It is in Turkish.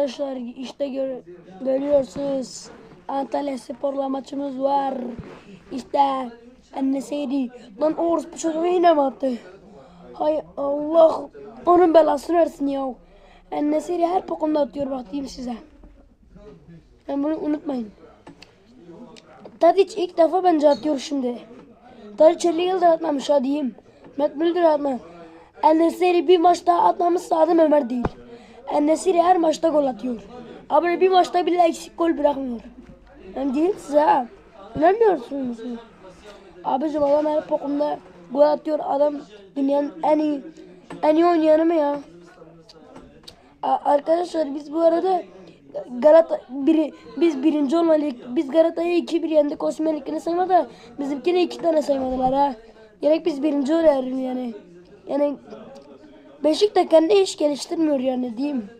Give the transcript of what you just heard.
Arkadaşlar işte gör, görüyorsunuz. Antalya Spor'la maçımız var. İşte Enneseydi. Lan Oğuz bu çocuğu yine mi attı? Hay Allah onun belasını versin ya. Enneseydi her pokumda atıyor bak diyeyim size. Yani bunu unutmayın. Tadiç ilk defa bence atıyor şimdi. Tadiç 50 yıldır atmamış ha diyeyim. Matt Müldür atma. Ennesiri bir maç daha atmamışsa adım Ömer değil. Ennesiri her maçta gol atıyor. Abi bir maçta bile eksik gol bırakmıyor. Ben diyeyim size ha. İnanmıyorsunuz mu? Abicim adam her pokumda gol atıyor. Adam dünyanın en iyi en iyi oynayanı mı ya? Arkadaşlar biz bu arada Galata biri biz birinci olmalıyız. Biz Galata'yı 2-1 yendik. Osmanlık'ını saymadı da bizimkini iki tane saymadılar ha. Gerek biz birinci oluyoruz yani. Yani Beşiktaş kendi iş geliştirmiyor yani diyeyim.